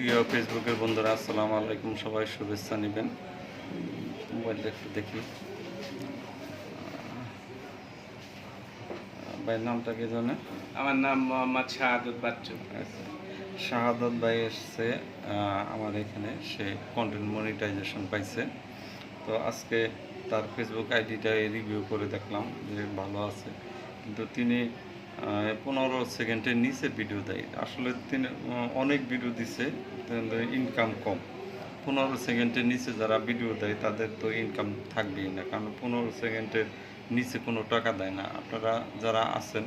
প্রিয় ফেসবুকের বন্ধুরা আসসালামু আলাইকুম। সবাই শুভেচ্ছা নেবেন। মোবাইলটা একটু দেখি। ভাইয়ের নামটা কি জানে আমার নাম মোহাম্মদ শাহাদত বাচ্চু। আচ্ছা। শাহাদত ভাই এসছে আমার এখানে। সে কন্টেন্ট মনিটাইজেশন পাইছে। তো আজকে তার ফেসবুক আইডিটা রিভিউ করে দেখলাম যে ভালো আছে। কিন্তু তিনি পনেরো সেকেন্ডের নিচে ভিডিও দেয়। আসলে তিনি অনেক ভিডিও দিছে ইনকাম কম। পনেরো সেকেন্ডের নিচে যারা ভিডিও দেয় তাদের তো ইনকাম থাকবেই না কারণ পনেরো সেকেন্ডের নিচে কোনো টাকা দেয় না। আপনারা যারা আছেন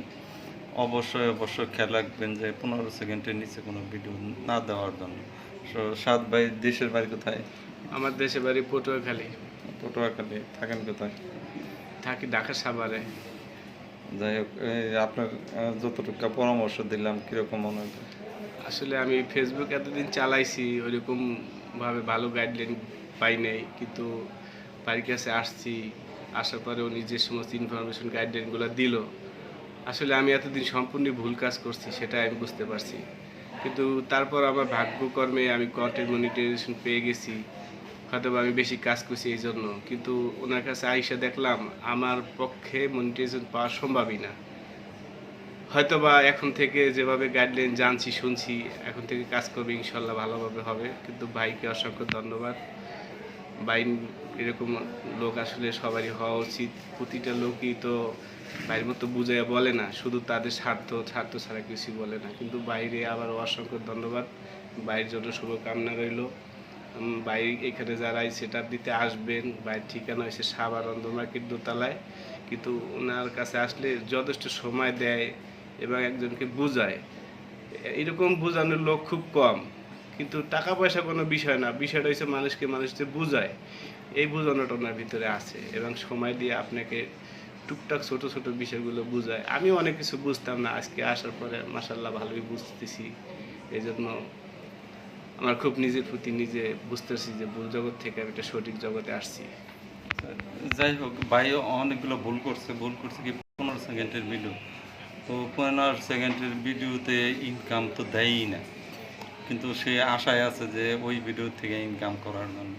অবশ্যই অবশ্যই খেয়াল রাখবেন যে পনেরো সেকেন্ডের নিচে কোনো ভিডিও না দেওয়ার জন্য। So, সাত ভাই দেশের বাড়ি কোথায়? আমার দেশের বাড়ি পটুয়াখালী। পটুয়াখালী থাকেন কোথায়? থাকি ঢাকা সাভারে। যাই হোক আপনার যতটুকু পরামর্শ দিলাম, কীরকম মনে হয় আসলে আমি ফেসবুক এতদিন চালাইছি ওইরকম ভাবে ভালো গাইডলাইন পাই নাই, কিন্তু বাড়ির কাছে আসছি, আসার পরে উনি যে সমস্ত ইনফরমেশন গাইডলাইনগুলো দিল, আসলে আমি এতদিন সম্পূর্ণ ভুল কাজ করছি, সেটা আমি বুঝতে পারছি। কিন্তু তারপর আমার ভাগ্যকর্মে আমি কন্টেন্ট মনিটাইজেশন পেয়ে গেছি। হয়তো বা আমি বেশি কাজ করছি এই জন্য। কিন্তু ওনার কাছে আইসা দেখলাম, আমার পক্ষে মনিটাইজেশন পাওয়া সম্ভবই না। হয়তোবা এখন থেকে যেভাবে গাইডলাইন জানছি, শুনছি, এখন থেকে কাজ করবে, ইনশাল্লাহ ভালোভাবে হবে। কিন্তু ভাইকে অসংখ্য ধন্যবাদ। ভাই এরকম লোক আসলে সবারই হওয়া উচিত। প্রতিটা লোকই তো বাইরের মতো বুঝাইয়া বলে না, শুধু তাদের স্বার্থ স্বার্থ ছাড়া কিছু বলে না। কিন্তু বাইরে আবার অসংখ্য ধন্যবাদ। বাইরের জন্য শুভকামনা রইল। বাইরে এখানে যারা সেট দিতে আসবেন বাইরের ঠিকানা হয়েছে সাবার অন্ধ মার্কেট দোতলায়। কিন্তু ওনার কাছে আসলে যথেষ্ট সময় দেয় এবং একজনকে বোঝায়। এরকম বোঝানোর লোক খুব কম। কিন্তু টাকা পয়সা কোনো বিষয় না। বিষয়টা হচ্ছে মানুষকে মানুষকে বোঝায়। এই বোঝানোটা ওনার ভিতরে আছে এবং সময় দিয়ে আপনাকে টুকটাক ছোট ছোট বিষয়গুলো বোঝায়। আমি অনেক কিছু বুঝতাম না। আজকে আসার পরে মাসাল্লাহ ভালোই বুঝতেছি। এই জন্য আমার খুব নিজের প্রতি নিজে বুঝতেছি যে ভুল জগৎ থেকে আমি একটা সঠিক জগতে আসছি। যাই হোক, ভাইও অনেকগুলো ভুল করছে ভুল করছে কি পনেরো সেকেন্ডের ভিডিও তো পনেরো সেকেন্ডের ভিডিওতে ইনকাম তো দেয়ই না। কিন্তু সে আশায় আছে যে ওই ভিডিও থেকে ইনকাম করার জন্য।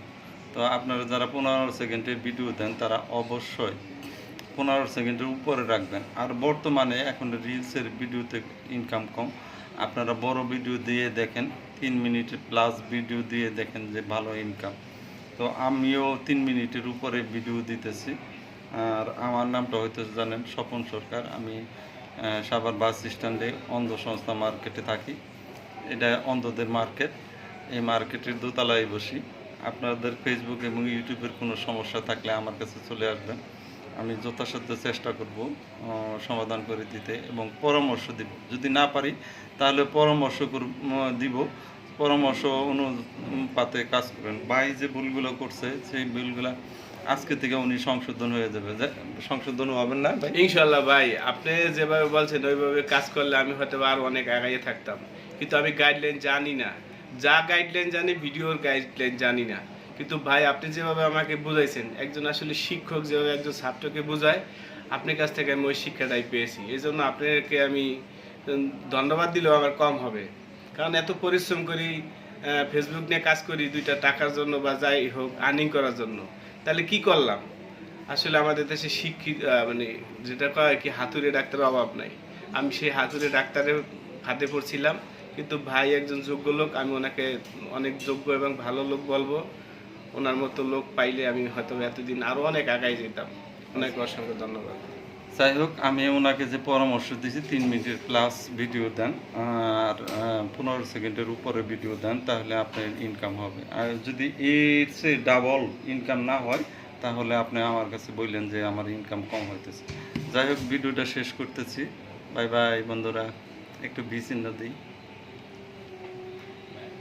তো আপনারা যারা পনেরো সেকেন্ডের ভিডিও দেন, তারা অবশ্যই পনেরো সেকেন্ডের উপরে রাখবেন। আর বর্তমানে এখন রিলসের ভিডিওতে ইনকাম কম। আপনারা বড় ভিডিও দিয়ে দেখেন তিন মিনিটের প্লাস ভিডিও দিয়ে দেখেন যে ভালো ইনকাম তো আমিও তিন মিনিটের উপরে ভিডিও দিতেছি। আর আমার নামটা হয়তো জানেন, স্বপন সরকার। আমি সাভার বাস স্ট্যান্ডে অন্ধ সংস্থা মার্কেটে থাকি। এটা অন্ধদের মার্কেট এই মার্কেটের দোতলায় বসি। আপনাদের ফেসবুক এবং ইউটিউবের কোনো সমস্যা থাকলে আমার কাছে চলে আসবেন। আমি যথাসাধ্য চেষ্টা করব সমাধান করে দিতে এবং পরামর্শ দিব। যদি না পারি, তাহলে পরামর্শ দিব। পরামর্শ অনুপাতে কাজ করবেন ভাই যে ভুলগুলো করছে, সেই ভুলগুলো আজকে থেকে উনি সংশোধন হয়ে যাবে। সংশোধন হবেন না ভাই? ইনশাল্লাহ ভাই, আপনি যেভাবে বলছেন, ওইভাবে কাজ করলে আমি হয়তো আর অনেক আগাইয়ে থাকতাম। কিন্তু আমি গাইডলাইন জানি না। যা গাইডলাইন জানি ভিডিওর গাইডলাইন জানি না। কিন্তু ভাই, আপনি যেভাবে আমাকে বুঝাইছেন, একজন আসলে শিক্ষক, যেভাবে একজন ছাত্রকে বোঝায়, আপনার কাছ থেকে আমি ওই শিক্ষাটাই পেয়েছি। এই জন্য আপনাকে আমি ধন্যবাদ দিলেও আমার কম হবে। কারণ এত পরিশ্রম করি ফেসবুক নিয়ে কাজ করি, দুইটা টাকার জন্য বা যাই হোক আর্নিং করার জন্য। তাহলে কি করলাম? আসলে আমাদের দেশে শিক্ষিত মানে যেটা কয় কি, হাতুড়ে ডাক্তারের অভাব নাই। আমি সেই হাতুড়ে ডাক্তারের হাতে পড়ছিলাম। কিন্তু ভাই একজন যোগ্য লোক, আমি ওনাকে অনেক যোগ্য এবং ভালো লোক বলব। ওনার মতো লোক পাইলে আমি হয়তো এতদিন আরও অনেক আগায় যেতাম। অনেক অসংখ্য ধন্যবাদ। যাই হোক, আমি ওনাকে যে পরামর্শ দিয়েছি, তিন মিনিটের প্লাস ভিডিও দেন, আর পনেরো সেকেন্ডের উপরে ভিডিও দেন, তাহলে আপনার ইনকাম হবে। আর যদি এর চেয়ে ডাবল ইনকাম না হয়, তাহলে আপনি আমার কাছে বললেন যে আমার ইনকাম কম হইতেছে। যাই হোক ভিডিওটা শেষ করতেছি। বাই বাই বন্ধুরা, একটু বি চিহ্ন দিই।